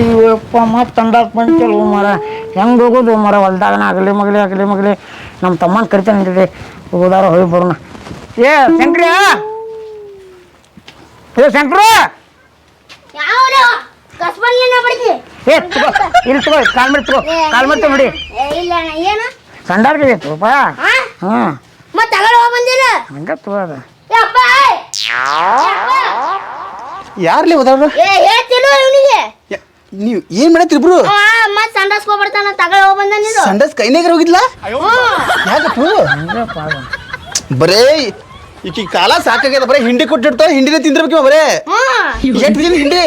ಅಯ್ಯಪ್ಪ ಮತ್ತೆ ತಂಡಾಕ್ ಬಂತಲ್ಲ ಮರ. ಹೆಂಗೆ ಹೋಗೋದು ಮರ? ಹೊಲ್ದಾಗನ ಆಗಲಿ ಮಗಲಿ ಆಗಲಿ ಮಗಲಿ. ನಮ್ಮ ತಮ್ಮನ ಕರಿತಾನೆ ನಡೀರಿ ಹೋದಾರ ಹೋಗಿ ಬರೋಣ. ಏ ಶಂಕ್ರಿಯ ಏ ಶಂಕ್ರ! ಏ ತಗೋ ಇಲ್ಲಿ ತಗೋ ಕಾಲ್ ಮಾಡಿ ತಗೋ ಕಾಲ್ ಮಾಡಿ ತಗೋ ಬಿಡಿ ಏ, ಇಲ್ಲ ಏನು? ಸಂಡಾರ್ಗೆ ಐತಪ್ಪ ಹಾ ಹೋಗ್ ಬಂದಿಲ್ಲ? ಹಂಗೆ ತಗೋ ಅದ. ಯಪ್ಪ ಯಾರ್ಲಿ ಏ ಹೇಳ್ತಿಲ್ಲ ಇವನಿಗೆ? ನೀವು ಏನ್ ಮಾಡತ್ರಿ ಇಬ್ರು ಮತ್ ಸಂಡಾಸ್ಕೊಬಿಡ್ತಾನ ತಗೊಂಡ್ ಹೋಗ್ ಬಂದ ನೀನು. ಸಂಡಸ್ ಕೈನಾಗ ಹೋಗಿದ್ಲಾ? ಯಾಕಪ್ಪ ಬರೇ? ಈಕಿ ಕಾಲ ಸಾಕಾಗ್ಯದ ಬರೇ ಹಿಂಡಿ ಕೊಟ್ಟಿರ್ತಾವ ಹಿಂಡಿನೇ ತಿಂದಿರ್ಬೇಕು ಬರೇ. ಎಷ್ಟು ದಿನ ಹಿಂಡಿ?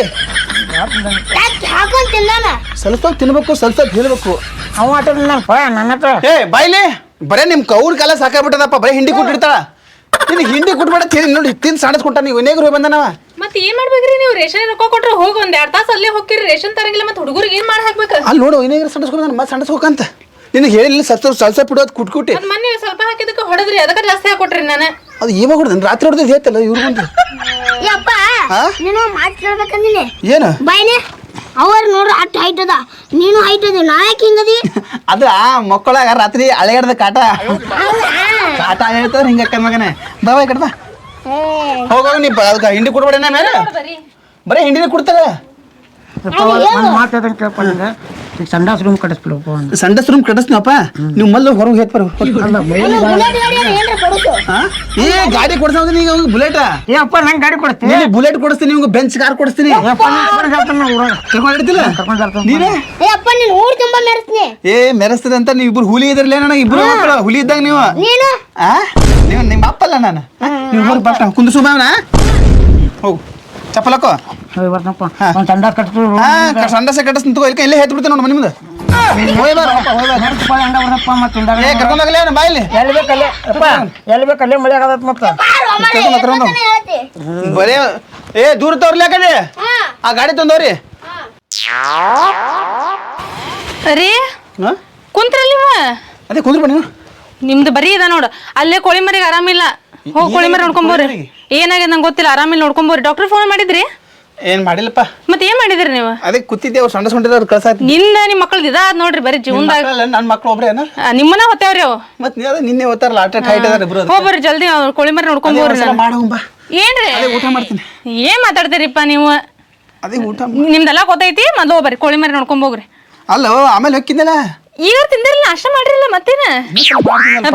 ಹಾಕೊಂಡ್ ತಿಂದಾನ? ಸ್ವಲ್ಪ ತಿನ್ಬೇಕು ಸ್ವಲ್ಪ ಹೇಳ್ಬೇಕು. ಅವ ಆಟ ನನ್ನ ಹತ್ರ. ಏ ಬಾಯ್ಲಿ ಬರೇ ನಿಮ್ ಕೌರ್ ಕಾಲ ಸಾಕಾಗ್ಬಿಟ್ಟದಪ್ಪ ಬರೇ ಹಿಂಡಿ ಕೊಟ್ಟಿರ್ತಾಳ ನಿನ್ ಹಿಂಡಿ ಕೊಟ್ಬೇಡ ತಿನ್ ನೋಡಿ ತಿನ್ ಸಾಡಸ್ ಕೊಟ್ಟ ನೀವು ಇನ್ನೇಗ್ರು ಹೋಗಿ ಬಂದನವ. ಮತ್ ಏನ್ ಮಾಡ್ಬೇಕ್ರಿ ನೀವು? ರೇಷನ್ ರೊಕ್ಕ ಕೊಟ್ರೆ ಹೋಗಿ ಒಂದ್ ಎರಡ್ ತಾಸ ಅಲ್ಲೇ ಹೋಗಿರಿ ರೇಷನ್ ತರಂಗಿಲ್ಲ ಮತ್ತೆ ಹುಡುಗರಿಗೆ ಏನ್ ಮಾಡಿ ಹಾಕ್ಬೇಕು? ಅಲ್ಲಿ ನೋಡು ಇನ್ನೇಗ್ರು ಸಂಡಸ್ಕೊಂಡು ನಾನು ಮತ್ತೆ ಸಂಡಸ್ಬೇಕಂತ ನಿನಗೆ ಹೇಳಿಲ್ಲ ಸತ್ತು ಸಲ್ಸ ಬಿಡೋದು ಸ್ವಲ್ಪ ಇಡೋದು ಕುಟ್ ಕುಟ್ಟಿ. ಅದ್ ಮೊನ್ನೆ ಸ್ವಲ್ಪ ಹಾಕಿದಕ್ಕೆ ಹೊಡೆದ್ರಿ ಅದಕ್ಕೆ ಜಾಸ್ತಿ ಹಾಕೊಟ್ರಿ ನಾನು. ಅದು ಇವಾಗ ಹೊಡೆದ ರಾತ್ರಿ ಹೊಡೆದ ಹೇಳ್ತಲ್ಲ ಇವ್ರು ಬಂದು ಯಪ್ಪ ಹಾ? ನೀನು ಮಾತು ಕೇಳ್ಬೇಕಂದಿನಿ ಏನು? ಬಾಯ್ನೆ ಅವ್ರು ನೋಡ್ರಿ ಅಟ್ ಹೈಟ್ ಅದ ನೀನು ಹೈಟ್ ಅದ ನಾ ಯಾಕೆ ಹಿಂಗದಿ? ಅದು ಆ ಮಕ್ಕಳಾಗ ರಾತ್ರಿ ಅಳೆಗಾಡ್ದ ಕಾಟ. ಕಾಟ ಹೇಳ್ತಾರ ಹಿಂಗ ಅಕ್ಕ ಮಗನೇ. ಬಾ ಬಾ ಈ ಕಡೆ ಬಾ. ಹೋಗೋಗ ನೀ ಬ- ಅದಕ್ಕೆ ಹಿಂಡಿ ಕೊಡ್ಬೇಡ ಮೇಲೆ. ಬರೀ ಬರೀ ಹಿಂಡಿನೇ ಕೊಡ್ತಾರ. ಒಂದು ಮಾತು ಹೇಳ್ದಂಗೆ ಕೇಳಪ್ಪ ನಿಂಗೆ ಈಗ ಸಂಡಾಸ್ ರೂಮ್ ಕಟ್ಟಿಸ್ಬಿಡಪ್ಪ ಒಂದು ಸಂಡಸ್ ರೂಮ್ ಕಟ್ಟಿಸ್ನಪ್ಪ ನೀವು ಮಲ್ಲ ಹೊರಗೆ ಹೇತ್ ಬರ ಅಲ್ಲ ಬೈಲಿ ಬುಲೆಟ್ ಗಾಡಿ ಏನ್ರ ಏ ಗಾಡಿ ಈಗ ಬುಲೆಟ್? ಏ ಅಪ್ಪ ನಂಗೆ ಗಾಡಿ ಕೊಡ್ತೀನಿ ನೀನು ಬುಲೆಟ್ ಕೊಡಿಸ್ತೀನಿ ನಿಮ್ಗೆ ಬೆಂಚ್ ಕಾರ್ ಕೊಡಿಸ್ತೀನಿ. ಅಪ್ಪ ನಂಗೆ ಹೇಳ್ತಾನೆ ನಾವು ಊರಾಗ. ಕರ್ಕೊಂಡು ಹಿಡ್ತಿಲ್ಲ ಕರ್ಕೊಂಡು ಬರ್ತಾನೆ ನೀನೇ? ಏ ಅಪ್ಪ ನೀನು ಊರ್ ತುಂಬಾ ಮೆರೆಸ್ತೀನಿ. ಏ ಮೆರೆಸ್ತದೆ ಅಂತ ನೀವು ಇಬ್ರು ಹುಲಿ ಇದ್ರಲ್ಲ ನನಗೆ ಇಬ್ರು ಮಕ್ಕಳು ಹುಲಿ ಇದ್ದಾಗ ನೀವು. ನೀನು? ಆ? ನೀವು ನಿಮ್ಮ ಅಪ್ಪಲ್ಲ ನಾನು. ನೀವು ಹೋಗಿ ಬರ್ತಾ ಕುಂದು ಬಾವನ ಹೋಗು. ಚಪ್ಪಲ್ ಹಾಕೋ ಹೋಗಿ ಬರ್ತಾನಪ್ಪ ಒಂದು ಹಾ ಸಂಡಸ ತಗೋ ಇಲ್ಕ ಇಲ್ಲೇ ಹೇಳ್ತು ಬಿಡ್ತೇನೆ ನೋಡಿ ಮನೆ ಮುಂದೆ. ಬಾರ ಬಾರ ಹೆಂಗ ಮತ್ತೆ ಏ ಬಾಯಿಲಿ ಎಲ್ಲಿ ಬೇಕಲ್ಲೇ ಅಪ್ಪ ಎಲ್ಲಿ ಬೇಕಲ್ಲೇ ಮಳೆ ಮತ್ತೆ. ಬಾರೋ ಕರ್ಕೊಂಡ್ ಬಾ, ಕರ್ಕೊಂಡ್ ಬಾ. ಏ ದೂರ ತೋರ್ಲಿ ಯಾಕಡೆ? ಆ ಗಾಡಿ ತಂದವ್ರಿ. ರೀ ಹಾ? ಕುಂತ್ರಲ್ಲಿವ ಅದೇ ಕುಂದ್ರ ಬನ್ನಿ. ನಿಮ್ದು ಬರೀ ಇದ ನೋಡು. ಅಲ್ಲೇ ಕೋಳಿ ಮರಿಗೆ ಆರಾಮಿಲ್ಲ. ಹೋಗಿ ಮರ ನೋಡ್ಕೊಂಬೋರಿ ಏನಾಗಿದೆ ನಂಗೆ ಗೊತ್ತಿಲ್ಲ ಆರಾಮಿಲ್ಲ ನೋಡ್ಕೊಂಬೋರಿ ಡಾಕ್ಟರ್ ಫೋನ್ ಮಾಡಿದ್ರಿ? ಏನ್ ಮಾಡಿಲ್ಲಪ್ಪ. ಮತ್ತೆ ಏನ್ ಮಾಡಿದ್ರಿ ನೀವು? ಅದೇ ಕೂತಿದ್ದೆ ಅವ್ರು ಸಣ್ಣ ಸೊಂಡಿದವ್ರು ಕಳ್ಸಾತಿ ನಿನ್ನ ನಿಮ್ಮ ಮಕ್ಳದ್ದು ಇದಾದ್ ನೋಡ್ರಿ ಬರೀ ಜೀವನದಾಗ. ನನ್ನ ಮಕ್ಳು ಒಬ್ರೇ ಏನ ಆ, ನಿಮ್ಮನ್ನ ಹೊತ್ತೇವ್ರಿ ಅವು ಮತ್ ನೀವು ನಿನ್ನೆ ಓದ್ತಾರಲ್ಲ ಆಟ ಹೈಟ್ ಅದಾರ ಇಬ್ರು ಹೋಗ್ ಬರ್ರಿ ಜಲ್ದಿ ಕೋಳಿಮರಿ ಕೋಳಿ ಮರಿ ನೋಡ್ಕೊಂಬೋರಿ ಏನ್ರಿ? ಅದೇ ಊಟ ಮಾಡ್ತೀನಿ. ಏನ್ ಮಾತಾಡ್ತೀರಿಪ್ಪ ನೀವು? ಅದೇ ಊಟ ನಿಮ್ದೆಲ್ಲ ಗೊತ್ತೈತಿ? ಮೊದ್ಲು ಹೋಗ್ಬರ್ರಿ ಕೋಳಿ ಮರಿ ನೋಡ್ಕೊಂಬೋಗ್ರಿ ಅಲ್ಲ ಆಮೇಲೆ ಹೊಕ್ಕಿದ್ದಲ್ಲ ಈಗ ತಿಂದಿರಲ್ಲ ಅಷ್ಟ ಮಾಡಿರಲ್ಲ ಮತ್ತೇನ?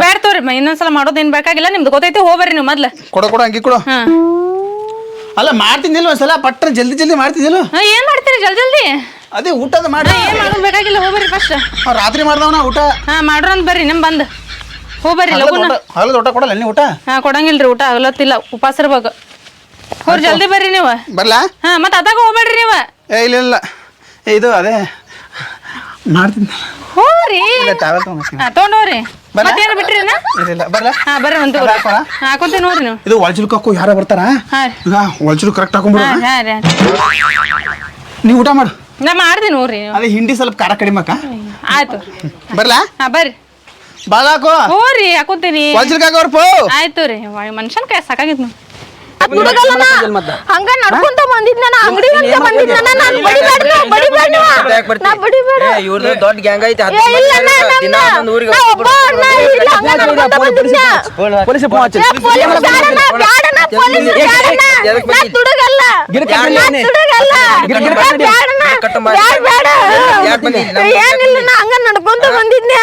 ಬ್ಯಾಡ ತೋರಿ ಮ- ಇನ್ನೊಂದ್ಸಲ ಮಾಡೋದೇನ್ ಬೇಕಾಗಿಲ್ಲ ನಿಮ್ದು ಗೊತ್ತೈತಿ ಹೋಗ್ಬರ್ರಿ ನೀವು ಮೊದ್ಲು. ಕೊಡ ಕೊಡ ಅಂಗಿ ಕೊಡು. ಹಾ. ಅಲ್ಲ ಮಾಡ್ತಿದ್ದಿಲ್ಲ ಒಂದ್ಸಲ? ಪಟ್ಟ ಜಲ್ದಿ ಜಲ್ದಿ ಮಾಡ್ತಿದ್ದಿಲ್ಲ ಹಾ, ಏನ್ ಮಾಡ್ತೀರಿ ಜಲ್ದಿ ಜಲ್ದಿ? ಅದೇ ಊಟದ ಮಾಡಿ. ಏನ್ ಮಾಡೋದ್ ಬೇಕಾಗಿಲ್ಲ ಹೋಗ್ಬರ್ರಿ ಫಸ್ಟ್ ರಾತ್ರಿ ಮಾಡ್ದವನ ಊಟ? ಹಾ ಮಾಡ್ರ ಅಂತ ಬರ್ರಿ ನಿಮ್ ಬಂದ್. ಹೋಗ್ಬರ್ರಿ ಲಗುನ. ಹಲದ ಊಟ ಕೊಡಲ್ಲ ನೀ ಊಟ? ಹಾ ಕೊಡಂಗಿಲ್ರಿ ಊಟ ಆಗಲತ್ತಿಲ್ಲ ಉಪವಾಸ ಇರ್ಬೇಕು. ಹೋರ್ ಜಲ್ದಿ ಬರ್ರಿ ನೀವು. ಬರ್ಲಾ? ಹಾ ಮತ್ತೆ ಅದಾಗ ಹೋಗ್ಬೇಡ್ರಿ ನೀವು. ಏ ಇಲ್ಲ ಇಲ್ಲ. ಏ, ಇದು ಅದೇ ಮಾಡ್ತೀನಿ. ಹ್ಞೂ ರೀ. ಟಾವೆಲ್ ತಗೊಂಡ್ ಹಾ? ಮತ್ತೇನು ಬಿಟ್ರಿ ನಾ ಇಲ್ಲ ಇಲ್ಲ ಬರ್ಲಾ? ಹಾ ಬರ್ರಿ ಒಂದು ಹಾಕೋಣ? ನೋಡ್ರಿ ನೀವು. ಇದು ಒಳಚುಲ್ಕ ಹಾಕೋ ಯಾರ ಬರ್ತಾರ? ಹಾ ರೀ. ಈಗ ಒಳಚುಲು ಕರೆಕ್ಟ್ ಹಾಕೊಂಡ್ಬಿಡು. ಹಾ ಹಾ ರೀ ನೀವು ಊಟ ಮಾಡು. ನಾ ನೋಡ್ರಿ ಅದೇ ಹಿಂಡಿ ಸ್ವಲ್ಪ ಖಾರ ಕಡಿಮೆ ಅಕ್ಕ ಆಯ್ತು. ಬರ್ಲಾ? ಹಾ ಬರ್ರಿ. ಬಾಳ ಹಾಕೋ ಹೋಗ್ರಿ ಹಾಕೋತೀನಿ. ಒಳಚುಲ್ಕ ಹಾಕೋರ್ ಪೋ. ಆಯ್ತು ರೀ. ಮನುಷ್ಯನ ಕೈ ಸಾಕಾಗಿತ್ತು ನಾವು ಹಂಗ ನಡ್ಕೊಂತ ಬಂದಿದ್ ನಾನು ಅಂಗಡಿ ಅಂತ ಬಂದಿದ್ ನಾನು ಬಡಿಬೇಡ ಬಡಿಬೇಡ ನಾ ಬಡಿಬೇಡ ಇವ್ರದ್ದು ದೊಡ್ಡ ಗ್ಯಾಂಗ್ ಐತಿ ಏ ಇಲ್ಲ ನಾ ದಿನ ಒಂದೊಂದು ಊರಿಗೆ ನಾ ಒಬ್ಬ ಅಣ್ಣ ಇಲ್ಲ ಹಂಗ ನಡ್ಕೊಂತ ಬಂದಿದ್ನ ಪೊಲೀಸ್ ಫೋನ್ ಹಚ್ಚಿ ಏ ಪೊಲೀಸ್ ಬ್ಯಾಡಣ್ಣ ಬ್ಯಾಡಣ್ಣ ಪೊಲೀಸ್ ಬ್ಯಾಡಣ್ಣ ಎದಕ್ ನಾ ಬಂದಿ? ತುಡುಗಲ್ಲ ನಾ ತುಡುಗಲ್ಲ ಗಿಡ ಕಟ್ ನಾ ಮಾಡಿ. ಬ್ಯಾಡಣ್ಣ ಕಟ್ ಮಾಡಿ. ಬ್ಯಾಡ ಬ್ಯಾಡ ಯಾಕ್ ಬಂದಿ? ಏನಿಲ್ಲ ನಾ ಹಂಗ ನಡ್ಕೊಂತ ಬಂದಿದ್ನ್ಯಾ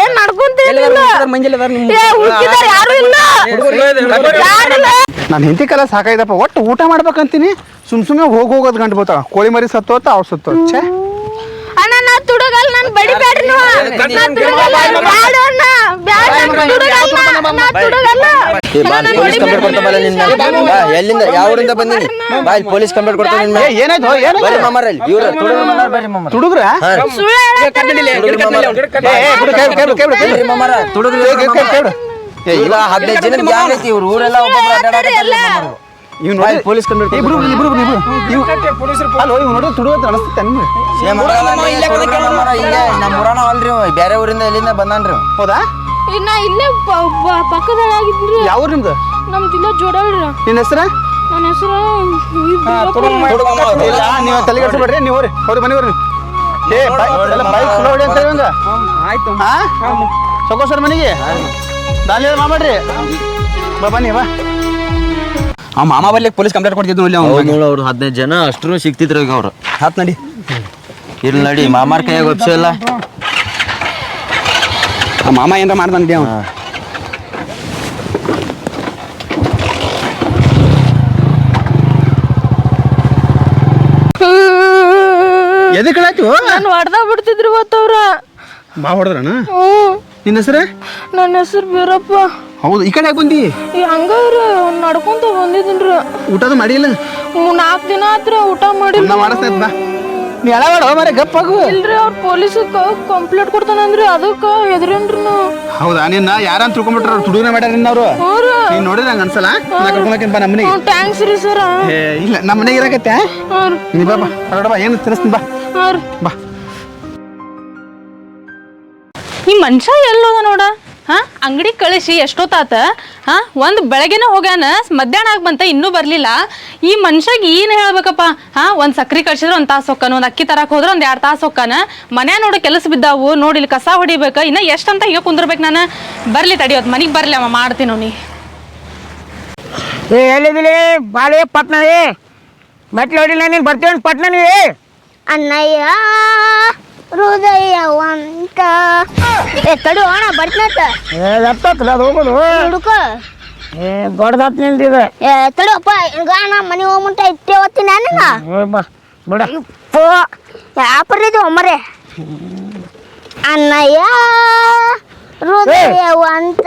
ಏನ್ ನಡ್ಕೊಂತ ಏನಿಲ್ಲ ಏ ಹುಡುಕಿದಾರ ಯಾರು ಇಲ್ಲ ಯಾರಿಲ್ಲ ನಾನು ಹಿಂದಿ ಕಾಲ ಸಾಕಾಯ್ದಪ್ಪ ಒಟ್ಟು ಊಟ ಮಾಡ್ಬೇಕಂತೀನಿ. ಸುಮ್ ಸುಮ್ಮನೆ ಹೋಗಿ ಹೋಗೋದು ಗಂಟು ಬರ್ತಾವ ಕೋಳಿ ಮರಿ ಸತ್ತೋತ ಅವ್ರು ಸತ್ತು. ಛೇ. ಅಣ್ಣ ನಾ ತುಡುಗಲ್ಲ ನನ್ ಬಡಿಬೇಡ್ರಿ ನೀವು ನಾ. ತುಡುಗಲ್ಲ ಬ್ಯಾಡ ಅಣ್ಣ ಬ್ಯಾಡ ನಾ. ತುಡುಗಲ್ಲ ನಾ ತುಡುಗಲ್ಲ ಕೊಡ್ತಾ ಬಲ್ಲ ನಿನ್ನ. ಬಾ, ಎಲ್ಲಿಂದ? ಯಾವ ಊರಿಂದ ಬಂದಿನಿ? ಬಾ ಇಲ್ಲಿ ಪೊಲೀಸ್ ಕಂಪ್ಲೇಂಟ್ ಕೊಡ್ತೀನಿ ನಿನ್ನ. ಏ ಏನಾಯ್ತು? ಏನಾಯ್ತು? ಬರ್ರಿ ಇಲ್ಲಿ ಇವ್ರ ಬರ್ರಿ ತುಡುಗ್ರ? ಸುಳ್ಳು ಕೇಳು, ಕೇಳು, ಕೇಳು, ಕೇಳು. ಬರ್ರಿ ಮಮ್ಮರ ತುಡುಗ ಏ, ಕೇಳು, ಕೇಳು, ಕೇಳು. ಏ, ಈಗ ಹದಿನೈದು ಜನ ಗ್ಯಾಂಗ್ ಐತಿ ಇವ್ರು? ಊರೆಲ್ಲ ಒಬ್ಬೊಬ್ರು ಇವ್ ನೋಡಿ ಪೊಲೀಸ್ ಇಬ್ರು ಇಬ್ರು ಇಬ್ರು ಇವ್ ಅಲ್ಲೋ ಇವ್ ನೋಡಿದ್ರೆ ತುಡುಗ ಅನಿಸುತ್ತೆ ನಿಮ್ಗೆ ಈಗ ನಮ್ಮ ಊರಾನ ಅಲ್ರಿ ಇವ. ಬೇರೆ ಊರಿಂದ ಎಲ್ಲಿಂದ ಬಂದಾನ್ರಿ ಇವ. ಹೌದಾ? ನಾ ಇಲ್ಲೇ ಪಕ್ಕದೊಳಗಿದ್ರಿ ಯಾವ ಊರು ನಿಮ್ದು ನಮ್ದಿಲ್ಲ ಜೋಡವ್ರಿ ನಿನ್ನ ಹೆಸರ? ನನ್ನ ಹೆಸರು ಇಲ್ಲ ನೀವು ತಲೆ ಕೆಡಿಸ್ಬೇಡ್ರಿ ನೀವು ಹೋರಿ ಹೋರಿ ಮನೆ ಹೋರಿ ಏ ಬೈಕ್ ಸ್ಲೋ ಹೊಡಿ ಅಂತ ಹೇಳಿ ಆಯ್ತು. ಹಾ ಸೊಕೋ ಸರ್ ಮನೆಗೆ ದಾಲಿ ಮಾಡ್ರಿ ಬಾ ಬನ್ನಿ ಬಾ. ಆ ಮಾಮ ಬಲ್ಲಿ ಪೊಲೀಸ್ ಕಂಪ್ಲೇಂಟ್ ಕೊಡ್ತಿದ್ದು ಇಲ್ಲಿ ಅವ್ನು. ನೋಡು ಅವ್ರು ಹದಿನೈದು ಜನ ಅಷ್ಟ್ರು ಸಿಗ್ತಿದ್ರು ಈಗ ಅವ್ರು. ಹತ್ತು ನಡಿ. ಇಲ್ಲಿ ನಡಿ ಮಾಮಾರ್ ಕೈಯಾಗ ಒಪ್ಸಿಲ್ಲ ಆ ಮಾಮ ಏನಾರ ಮಾಡ್ತಾನೆ ಅವ್ನು. ಎದಕ್ಕೆ ಕಳಾಯ್ತು ನಾನು ಹೊಡೆದ ಬಿಡ್ತಿದ್ರು ಇವತ್ತವ್ರ. ಬಾ ಮಾ ಹ್ಞೂ ನಿನ್ನ ಹೆಸರೇ? ನನ್ನ ಹೆಸರು ಬೀರಪ್ಪ. ಹೌದು ಈ ಕಡೆ ಯಾಕೆ ಬಂದಿ? ಈ ಹಂಗಾರ ನಡ್ಕೊಂತ ಬಂದಿದ್ದೀನ್ರಿ ಊಟದ ಮಾಡಿಲ್ಲ? ನಾಲ್ಕು ದಿನ ಆತ್ರ ಊಟ ಮಾಡಿ ನಾ ಮಾಡಿಸ್ತೈತ್ ಬಾ. ನೀ ಎಳ ಮಾಡ ಗಪ್ಪ ಆಗು. ಇಲ್ರಿ ಅವ್ರು ಪೊಲೀಸಕ್ಕ ಕಂಪ್ಲೇಂಟ್ ಕೊಡ್ತಾನಂದ್ರಿ ಅದಕ್ಕ ಎದ್ರೇನ್ರಿ ನಾವು. ಹೌದಾ ನಿನ್ನ ಯಾರನ್ನ ತಿಳ್ಕೊಂಡ್ಬಿಟ್ರ ತುಡುಗನ ಮಾಡ್ಯಾರ ನಿನ್ನ ಅವರು? ರೀ. ನೋಡಿದ್ರೆ ನಂಗೆ ಅನ್ಸಲ್ಲ? ನಾ ಕರ್ಕೊಂಡ್ ಬಾ ನಮ್ಮ ಥ್ಯಾಂಕ್ಸ್ ರೀ ಸರ. ಇಲ್ಲ ನಮ್ಮ ಮನೆಗೆ ಇರಾಕತ್ತೆ ನೀ ಬಾ ಬಾ. ಹೊರಡ ಬಾ ಏನು ತಿನ್ನಿಸ್ತೀನಿ ಬಾ. ಬಾ. ಈ ಮನುಷ್ಯ ಎಲ್ಲೋದ ನೋಡ? ಹಾ ಅಂಗಡಿ ಕಳಿಸಿ ಎಷ್ಟೊತ್ತಾತ? ಹಾ ಒಂದು ಬೆಳಗ್ಗೆನ ಹೋಗ್ಯಾನ ಮಧ್ಯಾಹ್ನ ಆಗಿ ಬಂತ ಇನ್ನೂ ಬರ್ಲಿಲ್ಲ. ಈ ಮನುಷ್ಯಗೆ ಏನ್ ಹೇಳ್ಬೇಕಪ್ಪ? ಹಾ ಒಂದ್ ಸಕ್ರಿ ಕಳ್ಸಿದ್ರ ಒಂದ್ ತಾಸ್ ಹೊಕ್ಕಾನ ಒಂದ್ ಅಕ್ಕಿ ತರಕ್ ಹೋದ್ರೆ ಒಂದ್ ಎರಡ್ ತಾಸ್ ಹೊಕ್ಕಾನ. ಮನ್ಯಾ ನೋಡು ಕೆಲಸ ಬಿದ್ದಾವು ನೋಡಿ ಇಲ್ಲಿ ಕಸ ಹೊಡಿಬೇಕ ಇನ್ನ ಎಷ್ಟಂತ ಹೀಗೆ ಕುಂದಿರ್ಬೇಕು ನಾನು? ಬರ್ಲಿ ತಡಿಯೋತ್ ಮನಿಗ್ ಬರ್ಲಿ ಅವ ಮಾಡ್ತೀನಿ ನೀ ಏ ಎಲ್ಲಿದಿಲಿ ಬಾಳೆ ಪಟ್ನವೇ ಮೆಟ್ಲು ಹೊಡಿಲ್ಲ ನೀನು ಬರ್ತೀವಿ ಪಟ್ನ ನೀವೇ ಅಣ್ಣಯ್ಯ! ಹೃದಯವಂತ. ಏ ತಡು ಅಣ್ಣ ಬರ್ತೀನಂತ ಏ ಎತ್ತಲ್ಲ ಅದು ಹೋಗೋದು. ಹುಡುಕ. ಏ ದೊಡ್ಡದಾತ್ ನಿಂದಿದೆ ಏ ತಡುವಪ್ಪ ಈಗ ಅಣ್ಣ ಮನೆ ಹೋಗ್ಮಂಟ ಇಟ್ಟೆ ಓದ್ತೀನಿ ಬಾ ಬಿಡ. ಪೋ ಯಾಪರಿದು ಒಮ್ಮರೆ ಅಣ್ಣಯ್ಯ ಹೃದಯವಂತ.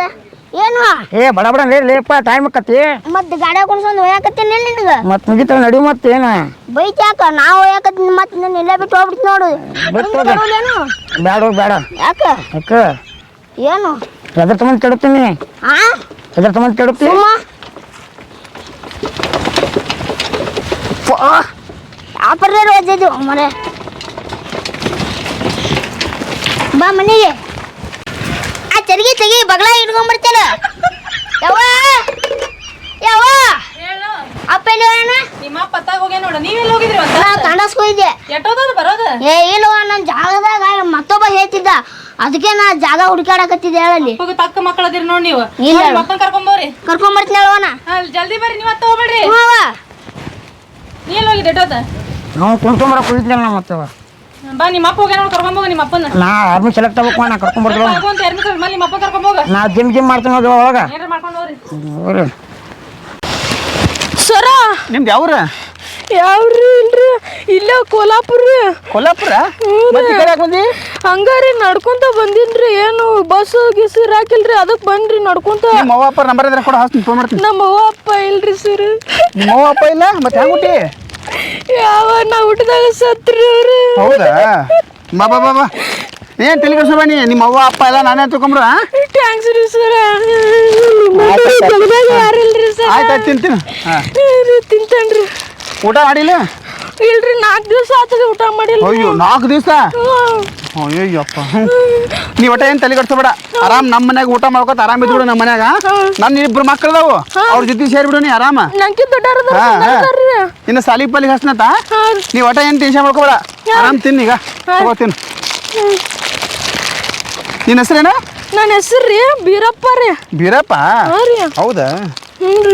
ಏನು? ಏ ಬಡ ಬಡ ಲೇ ಲೇಪ ಟೈಮ್ ಆಕತಿ. ಮತ್ತೆ ಗಾಡಿ ಕುಣ್ಸ್ಕೊಂಡು ಹೋಯಾಕತ್ತೀನಿ ನಿನಗ? ಮತ್ತೆ ಮುಗಿತಾವ ನಡಿ ಮತ್ತೇನು ಬೈತ್ಯಾಕ ನಾವು ಹೋಯಾಕತ್ತೀನಿ ಮತ್ತೆ ನಾನು ಇಲ್ಲೇ ಬಿಟ್ಟು ಹೋಗ್ಬಿಡ್ತೀನಿ ನೋಡು. ಬಿಟ್ಟು ಹಿಂಗ್ ಬರೋಲ್ಲೇನು ಬೇಡ ಯಾಕ? ಅಕ್ಕ ಏನು? ಎದ್ರ ತಗೊಂಡ್ ಕೆಡುತ್ತೀನಿ? ಆ? ಎದ್ರ ತಗೊಂಡ್ ಕೆಡುತ್ತೀನಿ ಸುಮ್ಮ. ಯಾಪರ್ರೆ ಓದಿದ್ದು ಮನೆ ಬಾ ಮನೆಗೆ. ತೆಗಿ ಬಗಲ ಇಟ್ಕೊಂಡ್ಬರ್ತಲ್ಲ ಯಾವ ಯಾವ ಅಪ್ಪ ಇಲ್ಲಿ ಹೋಗ್ಯಾನ? ನಿಮ್ಮ ಪತ್ತಾಗ ಹೋಗ್ಯ ನೋಡ. ನೀವೆಲ್ಲ ಹೋಗಿದ್ರಿ ನಾ ತಾಂಡಸ್ಕೊ ಹೋಗಿದ್ದೆ ಬರೋದ? ಏ ಇಲ್ವ ನನ್ನ ಜಾಗದಾಗ ಮತ್ತೊಬ್ಬ ಹೇಳ್ತಿದ್ದ. ಅದಕ್ಕೆ ನಾ ಜಾಗ ಹುಡುಕಾಡಕತ್ತಿದ್ದೆ ಹೇಳಲ್ಲಿ ಹೋಗಿ ತಕ್ಕ ಮಕ್ಕಳದಿರಿ ನೋಡಿ ನೀವು. ಇಲ್ಲ. ಮಕ್ಕಳ ಕರ್ಕೊಂಡ್ ಬರ್ತೀನಿ ಹೇಳೋಣ ಜಲ್ದಿ ಬರ್ರಿ ನೀವ್ ಹತ್ತ ಹೋಗ್ಬೇಡ್ರಿ. ಹ್ಞೂ ಅವ್ವ. ನೀ ಎಲ್ಲಿ ಹೋಗಿದ್ದೆ ಎಷ್ಟೊತ್ತ ನಾವು ಕುಂತ್ಕೊಂಬರಕ್ಕೆ ಹೋಗಿದ್ನಲ್ಲ ಮತ್ತೆ ಅವ. ಬಾ ನಿಮ್ಮ ಅಪ್ಪ ಹೋಗ್ಯಾನ ಕರ್ಕೊಂಡು ಹೋಗಿ ನಿಮ್ಮ ಅಪ್ಪನ ನಾ ಆರ್ಮಿ ಸೆಲೆಕ್ಟ್ ಆಗ್ಬೇಕು ನಾ ನಿಮ್ಮ ಅಪ್ಪ ಕರ್ಕೊಂಬೋಗ ನಾ ಜಿಮ್ ಜಿಮ್ ಮಾಡ್ತೀನಿ ಅದು ಒಳಗ ಏನ್ರ ಮಾಡ್ಕೊಂಡು ಹೋಗ್ರಿ. ಸರ! ನಿಮ್ದು ಯಾವ್ರ? ಯಾವ್ರಿ ಇಲ್ರಿ? ಇಲ್ಲೇ ಕೋಲಾಪುರ? ರೀ. ಕೊಲ್ಲಾಪುರ ಮತ್ತೆ ಈ ಕಡೆ ಯಾಕ್ ಬಂದಿ? ಹಂಗಾರಿ ನಡ್ಕೊಂತ ಬಂದಿನ್ರಿ ಏನು ಬಸ್ ಗಿಸ್ ಹಾಕಿಲ್ರಿ ಅದಕ್ಕೆ ಬಂದ್ರಿ ನಡ್ಕೊಂತ. ನಿಮ್ಮ ಅವ್ವ ಅಪ್ಪ ನಂಬರ್ ಇದ್ರೆ ಕೂಡ ಹಾಸ್ತೀನಿ ಫೋನ್ ಮಾಡ್ತೀನಿ. ನಮ್ಮ ಅವ್ವ ಅಪ್ಪ ಇಲ್ರಿ ಸರ್. ನಿಮ್ಮ ಅವ್ವ ಅಪ್ಪ ಇಲ್ಲ? ಮತ್ತೆ ಹೆಂಗ್ ಹುಟ್ಟಿ? ಯಾವ ನಾ ಹುಟ್ಟಿದಾಗ ಸತ್ರಿ ಅವ್ರು? ಹೌದಾ? ಬಾ ಬಾ ಬಾ ಬಾ. ಏನ್ ತಲೆ ಕೆಡ್ಸೋ ಬನ್ನಿ ನಿಮ್ಮ ಅವ್ವ ಅಪ್ಪ ಎಲ್ಲ ನಾನೇ ತಗೊಂಬ್ರ ಟ್ಯಾಂಕ್ಸ್ ರೀ ಸರ್. ಯಾರಿಲ್ರಿ ಸರ್? ಆಯ್ತು ಆಯ್ತು ತಿಂತೀನಿ ಹಾ. ತಿಂತೇನ್ರಿ? ಊಟ ಮಾಡಿಲ್ಲ? ಇಲ್ರಿ ನಾಲ್ಕು ದಿವಸ ಆತದ ಊಟ ಮಾಡಿಲ್ಲ. ಅಯ್ಯೋ ನಾಲ್ಕು ದಿವಸ. ಅಯ್ಯಪ್ಪ ನೀ ಒಟ್ಟ ಏನು ತಲೆ ಕಟ್ಸಬೇಡ ಆರಾಮ್ ನಮ್ಮ ಮನ್ಯಾಗ ಊಟ ಮಾಡ್ಕೊತ ಆರಾಮ್ ಇದ್ಬಿಡು ನಮ್ಮ ಮನ್ಯಾಗ. ನನ್ನ ಇಬ್ರು ಮಕ್ಕಳದಾವು ಅವ್ರ ಜೊತೆ ಸೇರ್ಬಿಡು ನೀ ಆರಾಮ. ಇನ್ನು ಸಾಲಿ ಪಾಲಿ ಹಸ್ನತ ನೀ ಒಟ್ಟ ಏನು ಟೆನ್ಷನ್ ಮಾಡ್ಕೋಬೇಡ. ಆರಾಮ್ ತಿನ್ನಿ ಈಗ. ತಿನ್ ನಿನ್ನ ಹೆಸರೇನ? ನನ್ನ ಹೆಸರು ರೀ ಬೀರಪ್ಪ ರೀ. ಬೀರಪ್ಪ? ಹೌದಾ? ಹ್ಞೂ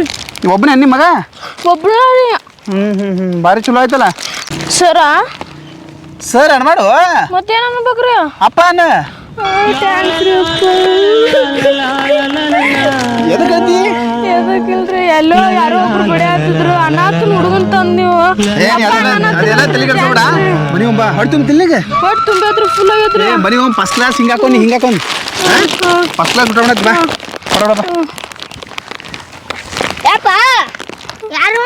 ಒಬ್ಬನೇ ನಿಮ್ಮ ಮಗ? ಒಬ್ಬನೇ ಹ್ಞೂ ಹ್ಮ್ ಹ್ಮ್. ಭಾರಿ ಚಲೋ ಆಯ್ತಲ್ಲ? ಸರ ಸರ್ ಅನ್ಮಾಡು ಮತ್ತೇನು ಅನ್ಬೇಕ್ರಿ ಅಪ್ಪ ಅನ್ನ ಥ್ಯಾಂಕ್ಸ್ ರೀ ಅಪ್ಪ. ಎದಕ್ಕಂತಿ ಎದಕ್ಕಿಲ್ರಿ? ಎಲ್ಲೋ ಯಾರೋ ಒಬ್ರು ಬಡಿ ಹಾಕಿದ್ರು ಅನಾಥ ಹುಡುಗನ್ ತಂದ್ ನೀವು. ಏನ್ ಎಲ್ಲ- ಅದೆಲ್ಲ ತಲೆ ಕೆಡ್ಸಬೇಡ ಮನಿ ಒಬ್ಬ ಹೊಡ್ ತುಂಬ ತಿಲ್ಲಿಗೆ ಹೊಟ್ಟೆ ತುಂಬೈತ್ರಿ ಫುಲ್ ಆಗೈತ್ರಿ. ಏ ಮನಿ ಒಬ್ಬ ಫಸ್ಟ್ ಕ್ಲಾಸ್ ಹಿಂಗ ಹಾಕೊಂಡು ಹಿಂಗ ಹಾಕೊಂಡು ಫಸ್ಟ್ ಕ್ಲಾಸ್ ಬಾ. ಹೊರಡ ಯಾಪ ಯಾರು?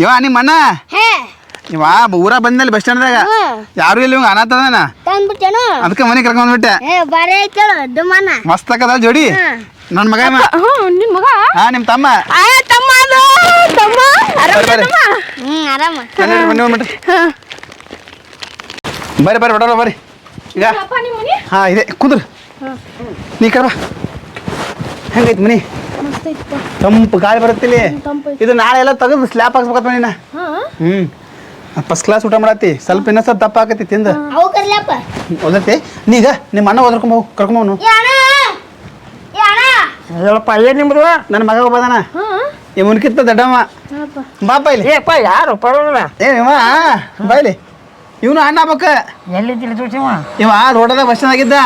ಇವ ನಿಮ್ಮ ಅಣ್ಣ ಹೇ. ಇವ ಊರ ಬಂದ್ಮೇಲೆ ಬಸ್ ಸ್ಟ್ಯಾಂಡ್ದಾಗ ಯಾರು ಇಲ್ಲ ಇವಂಗ ಅನಾಥ ಅದಾನ? ತಂದ್ಬಿಟ್ಟೇನು? ಅದಕ್ಕೆ ಮನೆ ಕರ್ಕೊಂಡ್ ಬಂದ್ಬಿಟ್ಟೆ. ಏ ಬರೇ ಮಸ್ತ್ ಜೋಡಿ? ನನ್ನ ಮಗ ಇವ. ಹ್ಞೂ ನಿನ್ ಮಗ? ಹಾ ನಿಮ್ ತಮ್ಮ. ಆ ತಮ್ಮ ಅದು ತಮ್ಮ. ಆರಾಮ ಬರ್ರಿ, ಬರ್ರಿ. ಹ್ಮ್ ಆರಾಮ. ಬನ್ನಿ, ಬನ್ನಿ ಒಂದ್ಬಿಟ್ಟು ಬರ್ರಿ ಬರ್ರಿ ಈಗ. ಹಾ ಇದೆ. ಕುದ್ರಿ. ನೀ ಕರ ಹೆಂಗೈತ್ ಮನಿ? ತಂಪು ಗಾಳಿ ಬರುತ್ತಿಲ್ಲಿ. ಇದು ನಾಳೆ ಎಲ್ಲ ತೆಗೆದು ಸ್ಲ್ಯಾಪ್ ಹಾಕ್ಸ್ಬೇಕತ್ತ ಮನಿನ ಹ್ಮ್. ಫಸ್ಟ್ ಕ್ಲಾಸ್ ಊಟ ಮಾಡತ್ತಿ. ಸ್ವಲ್ಪ ಇನ್ನೂ ಸ್ವಲ್ಪ ದಪ್ಪ ಆಕತಿ ತಿಂದ. ಅವು ಕರ್ಲಪ್ಪ ಓದತ್ತಿ ನೀಗ ನಿಮ್ಮ ಅಣ್ಣ ಓದ್ಕೊಂಬ ಅಣ್ಣ ಹೇಳಪ್ಪ ಏನ್ ನಿಮ್ದು? ನನ್ನ ಮಗ ಒಬ್ಬದಾನ ಏ ಮುನ್ಕಿತ್ತ ದಡ್ಡಮ್ಮ. ಬಾಪ ಇಲ್ಲಿ. ಏಪ್ಪ ಯಾರು? ಪರವಾಗಿಲ್ಲ. ಏ ಇವ ಬಾಯ್ಲಿ ಇವನು ಅಣ್ಣ ಬಕ್ಕ ಎಲ್ಲಿದ್ದಿಲ್ಲ ತೋರ್ಸಿವ ಇವ ರೋಡದಾಗ ಬಸ್ ಆಗಿದ್ದ.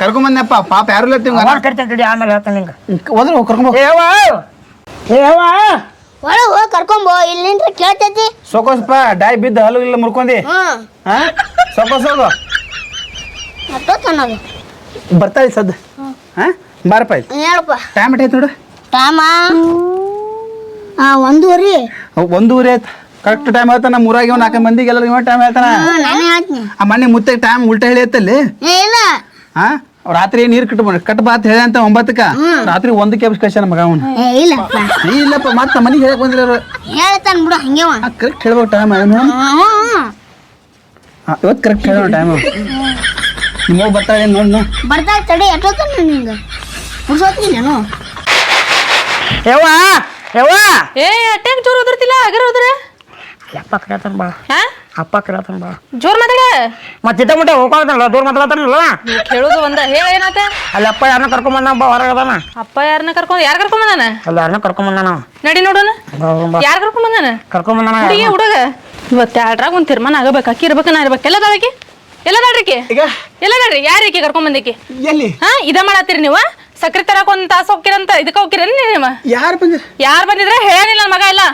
ಕರ್ಕೊಂಬಂದಪ್ಪ ಪಾಪ ಯಾರು ಇಲ್ಲ ತಿಂಗ. ಕರಿತೇನೆ ತಡಿ ಆಮೇಲೆ ಹೇಳ್ತಾನೆ ನಿಂಗೆ. ಹೋದ್ರೆ ಕರ್ಕೊಂಬ ಏವ ಏವ ಒಳಗೆ ಕರ್ಕೊಂಬೋ ಇಲ್ಲಿಂದ ಕೇಳ್ತೈತಿ. ಸೊಕೋಸ್ಪ ಡಾಯ್ ಬಿದ್ದು ಹಲ್ಲು ಇಲ್ಲ ಮುರ್ಕೊಂಡಿ. ಹ್ಮ್. ಹಾ? ಸೊಕೋಸ್ ಹೋಗು. ಮತ್ತೊತ್ತು ಅನ್ನೋದು ಬರ್ತಾಳಿ ಸದ್ ಹಾ? ಬಾರಪ್ಪ ಇಲ್ಲಿ ಹೇಳಪ್ಪ. ಟೈಮ್ ನೋಡು? ಟೈಮ? ಆ ಒಂದೂವರೆ. ಅವ್ ಒಂದೂವರೆ ಆಯ್ತು. ಕರೆಕ್ಟ್ ಟೈಮ್ ಹೇಳ್ತಾನ ನಮ್ಮ ಊರಾಗ ಇವ್ ನಾಲ್ಕು ಮಂದಿಗೆ ಎಲ್ಲರಿಗೂ ಟೈಮ್ ಹೇಳ್ತಾನ ನಾನೇ ಹೇಳ್ತೀನಿ. ಆ ಮನೆ ಮುತ್ತೆ ಟೈಮ್ ಉಲ್ಟಾ ಹೇಳಿ ಏ ಇಲ್ಲ. ಹಾ? ರಾತ್ರಿ ನೀರು ಕಟ್ಟ ಕಟ್ ಬಾತ್ ಹೇಳಿ ಅಂತ ಒಂಬತ್ತಕ್ಕ? ರಾತ್ರಿ ಒಂದಕ್ಕೆ ಕೆಬ್ಸ್ ಕಳ್ಸ್ಯಾನ ಮಗ ಅವನು. ಏ ಇಲ್ಲಪ್ಪ ಇಲ್ಲಪ್ಪ ಮತ್ತೆ ಮನೆಗೆ ಹೇಳಕ್ ಬಂದಿಲ್ಲ ಅವ್ರು ಹೇಳ್ತಾನ ಬಿಡು ಹಂಗೆವ ಕರೆಕ್ಟ್ ಹೇಳ್ಬೇಕು ಟೈಮ್ ಹ್ಮ್ ಇವತ್ತು ಕರೆಕ್ಟ್ ಹೇಳೋ ಟೈಮ್ ನಿಮ್ಮ ಬರ್ತಾಳೆ ನೋಡ್ ನೋ. ಬರ್ತಾ ತಡಿ ಎಷ್ಟೊತ್ತ ನಿಂಗ? ಮುಗಿಸೋತೀನಿ ನಾನು. ಯವ್ವ ಯವ್ವ. ಏ ಅಟ್ಯಾಕ್ ಜೋರ್ ಓದಿರ್ತಿಲ್ಲ ಅಗರ ಹೋದ್ರೆ ಅಪ್ಪ ಕರಿತಾನ ಬಾ. ಹಾ? ಅಪ್ಪ ಕರಿತಾನ ಬಾ. ಜೋರ್ ಮಾತಾಡ. ಮತ್ತೆ ಇದ್ದ ಮುಟ್ಟ ಹೋಗ್ತಾನಲ್ಲ ದೂರ ಮಾತಾಡ್ತಾನಲ್ಲ? ನೀವ್ ಕೇಳೋದು ಒಂದ. ಹೇಳ ಏನಾತ ಅಲ್ಲಿ ಅಪ್ಪ ಯಾರನ್ನ ಕರ್ಕೊಂಬಂದ ಬಾ ಹೊರಗೆ ಅದಾನ. ಅಪ್ಪ ಯಾರನ್ನ ಕರ್ಕೊಂಡ್ ಯಾರ್ ಕರ್ಕೊಂಡ್ ಬಂದಾನ? ಅಲ್ಲಿ ಯಾರನ್ನ ಕರ್ಕೊಂಬಂದಾನ ನಡಿ ನೋಡೋಣ. ಯಾರ್ ಕರ್ಕೊಂಡ್ ಬಂದಾನ? ಕರ್ಕೊಂಬಂದಾನ ಹುಡುಗಿ ಹುಡುಗ. ಇವತ್ತು ಎರಡ್ರಾಗ ಒಂದು ತೀರ್ಮಾನ ಆಗಬೇಕು. ಅಕ್ಕಿ ಇರ್ಬೇಕು ನಾ ಇರ್ಬೇಕು. ಎಲ್ಲ ದಾಳಿಕೆ ಎಲ್ಲ ದಾಡ್ರಿಕಿ ಈಗ? ಎಲ್ಲ ದಾಡ್ರಿ ಯಾರೀಕಿ ಕರ್ಕೊಂಡ್ ಬಂದಿಕಿ ಎಲ್ಲಿ? ಹಾ ಇದ ಮಾಡತ್ತೀರಿ ನೀವು? ಸಕ್ರೆ ತರಕ ಒಂದ್ ತಾಸು ಹೋಗ್ಕಿರಂತ ಇದಕ್ಕೆ ಹೋಗ್ಕಿರೇನ್ ನೀವು? ಯಾರು ಬಂದಿರ ಯಾರ್ ಬಂದಿದ್ರೆ? ಹೇಳನಿಲ್ಲ ಮಗ ಎಲ್ಲ.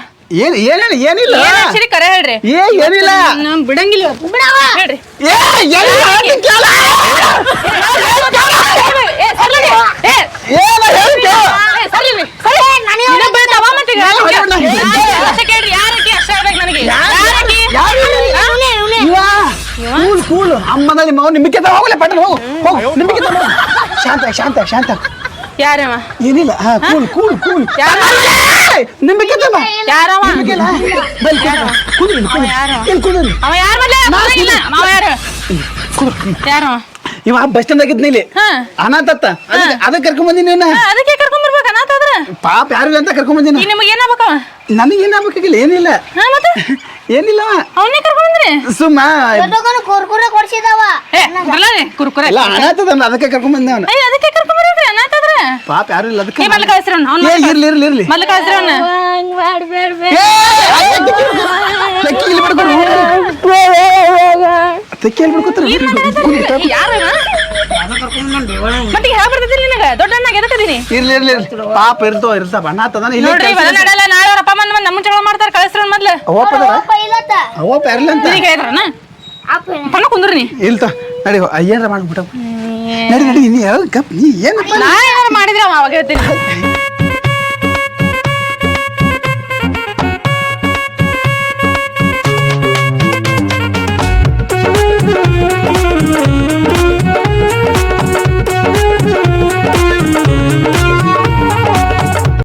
ಏನ್ ಏನಿಲ್ಲ ಏನಿಲ್ಲ ಸರಿ ಕರೆ ಹೇಳ್ರಿ ಏ ಏನಿಲ್ಲ ನಮ್ ಬಿಡಂಗಿಲ್ಲ ಹೇಳ್ರಿ ಏ ಏನಿಲ್ಲ ಕೇಳ. ಏ, ಸರ್ಲಿ. ಏ? ಏ, ಸರ್ಲಿ ನೀ. ಸರ್ಲಿ. ನೀನೇ ಬೈತಾವ ಮತ್ತೆ ಈಗ? ಯಾರ್ ಕೇಳ್ರಿ, ಅಷ್ಟೇ ನನಗೆ. ಯಾರು ಕೂಲ್ ಕೂಲ್ ಅಮ್ಮದಲ್ಲಿ ಮೌ ನಿಮ್ಗೆ ಪಟ್ಟಣ ಹೋಗು ಹೋಗು ನಿಮ್ಗೆ ಶಾಂತ ಶಾಂತ ಶಾಂತ ಯಾರವ ಏನಿಲ್ಲ ಹಾ ಕೂಲ್ ಕೂಲ್ ಕೂಲ್ ಯಾರ ನಿಮ್ಗೆ ಯಾರವ ಬಲ್ ಕುದ್ರಿ ಕುದ್ರಿ. ಯಾರು? ಇಲ್ಲಿ ಕುದ್ರಿ. ಅವ ಯಾರು ಮಲ್ಲ? ಬರಂಗಿಲ್ಲ. ಅವ ಯಾರು? ಯಾರವ ಇವ ಬಸ್ ಸ್ಟ್ಯಾಂಡ್ ಆಗಿದ್ನ ಇಲ್ಲಿ. ಹಾ. ಅನಾಥತ್ತ. ಅದಕ್ಕೆ ಅದಕ್ಕೆ ಕರ್ಕೊಂಡ್ ಬಂದಿನಿ ಅದಕ್ಕೆ ಕರ್ಕೊಂಡ್ ಬರ್ಬೇಕು ಅನಾಥಾದ್ರ ಪಾಪ ಯಾರು ಅಂತ ಕರ್ಕೊಂಡ್ ಬಂದಿನಿ. ನಿಮಗೆ ಏನಾಗ್ಬೇಕವ ನನಗೆ ಏನಾಗಬೇಕಾಗಿಲ್ಲ ಏನಿಲ್ಲ. ಹಾ ಮತ್ತೆ? ಏನಿಲ್ಲವ ಅವನ್ನೇ ಕರ್ಕೊಂಡ್ ಬಂದ್ರಿ? ಸುಮ್ಮ. ಕುರ್ಕುರೆ ಕೊಡ್ಸಿದವ. ಕುರ್ಕುರೆ. ಇಲ್ಲ ಅನಾಥದನ್ನ ಅದಕ್ಕೆ ಕರ್ಕೊಂಡ್ ಬಂದೆ ಅವನು. ಅದಕ್ಕೆ ಪಾಪ ಯಾರು ಇಲ್ಲ ಅದಕ್ಕೆ ಏ ಮಲ್ಲ ಕಳ್ಸಿರ ಅವ್ನ ಏ ಇರ್ಲಿ ಇರ್ಲಿ ಇರ್ಲಿ. ಮಲ್ಲ ಕಳ್ಸಿರ ಏ, ತೆಕ್ಕಿ ಇಲ್ಲಿ. ತೆಕ್ಕಿ ಇಲ್ಲಿ ಬಿಡ್ಕೊತಾರೆ. ಯಾರು ಇವ? ಮತ್ತೆ ನಿನಗ ದೊಡ್ಡ ಅಣ್ಣಾಗ ಎದಕ್ಕದೀನಿ ಇರ್ಲಿ ಇರ್ಲಿ ಇರ್ಲಿ. ಪಾಪ ಇರ್ತೋ ಇರ್ತಾವ ಬಣ್ಣ ಇಲ್ಲಿ ನೋಡ್ರಿ ಇವೆಲ್ಲ ನಡೆಯಲ್ಲ ನಾಳೆ ಅವ್ರ ಅಪ್ಪ ಬಂದ್ ನಮ್ಮ ಜಗಳ ಮಾಡ್ತಾರೆ. ಕಳಿಸ್ರ ಮೊದ್ಲು. ಅವಪ್ಪ ಅವಪ್ಪ ಇರ್ಲಿ ಅಂತ? ನಿನಗೆ ಅಪ್ಪ ಇಲ್ಲ. ಪಣ್ಣ ಕುಂದ್ರಿ ನೀ ಇಲ್ತ. ನಡಿ ಏನಾರ ಮಾಡ್ಬಿಟ್ಟ. ನಡಿ ನಡಿ ನೀ ನಾ ಏನಾರ ಮಾಡಿದ್ರೆ ಅವಾಗ ಹೇಳ್ತೀನಿ.